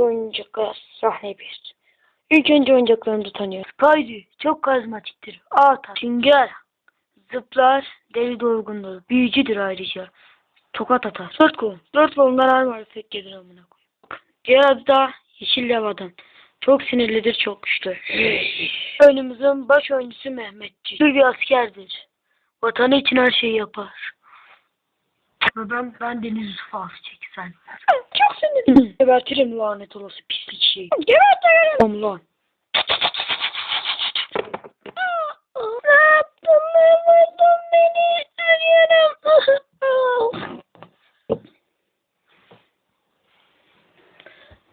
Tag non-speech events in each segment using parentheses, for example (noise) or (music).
Oyuncaklar sahne bir. İlk önce oyuncaklarımızı tanıyoruz. Kaydı çok karizmatiktir. Ağ atar, sünger, zıplar, deli dolgundur. Büyücüdür ayrıca. Tokat atar. Dört kolun. Dört kolundan her var tek gelir amına koyayım. Diğer adı da Yeşil Levadan. Çok sinirlidir, çok güçlü. (laughs) Önümüzün baş oyuncusu Mehmetçik. Bir askerdir. Vatanı için her şeyi yapar. Ve ben, ben Deniz Yusuf'u çeksen. (laughs) Çok sinirli. Gebertirim lanet olası pislik şey. Gebertirim. Tamam lan. Ne yaptın? Ne vurdun beni? Ölüyorum.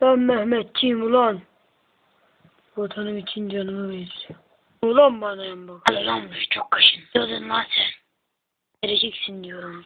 Ben Mehmetçiyim ulan. Vatanım için canımı veririm. Ulan bana en bak. Hadi lan bu çok kaşın. Diyordun lan sen. Vereceksin diyorum.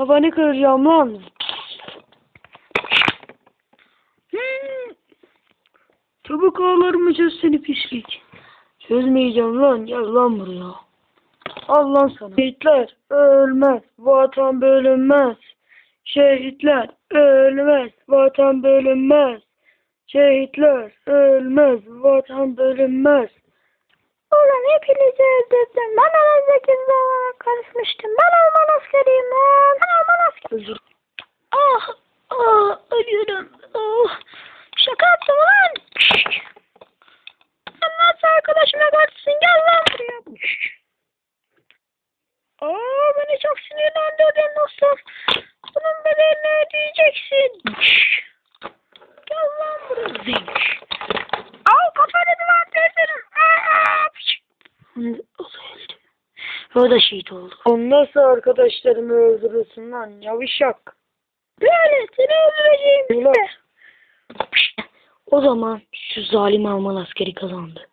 Kafanı kıracağım lan. Hmm. Çabuk çöz seni pislik. Çözmeyeceğim lan gel lan buraya. Al lan sana. Şehitler ölmez, vatan bölünmez. Şehitler ölmez, vatan bölünmez. Şehitler ölmez, vatan bölünmez. Ulan öldürdüm. Ben aranızdaki olarak karışmıştım. Ben Alman askeriyim. Ben Alman askeriyim. Özür Ah, ah, ölüyorum. Oh. Şaka yaptım lan. Sen nasıl arkadaşıma karşısın? Gel lan buraya. Aa, beni çok sinirlendirdin dostum. Bunun bedelini ödeyeceksin. Gel lan buraya. Al kafanı lan teyzenim. Aa, O da öldü. O da şehit oldu. On nasıl arkadaşlarımı öldürürsün lan yavşak. Böyle seni öldüreceğim Ulan. işte. O zaman şu zalim Alman askeri kazandı.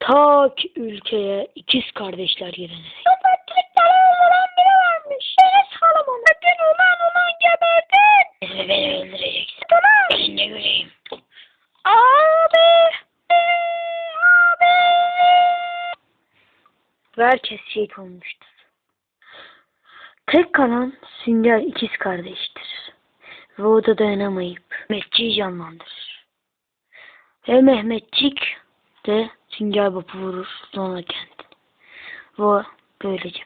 Ta ki ülkeye ikiz kardeşler yerine. Ve herkes şehit olmuştur. Tek kalan Sünger ikiz kardeştir. Ve o da dayanamayıp Mehmetçiği canlandırır. Ve Mehmetçik de Sünger Baba vurur sonra kendini. Ve böylece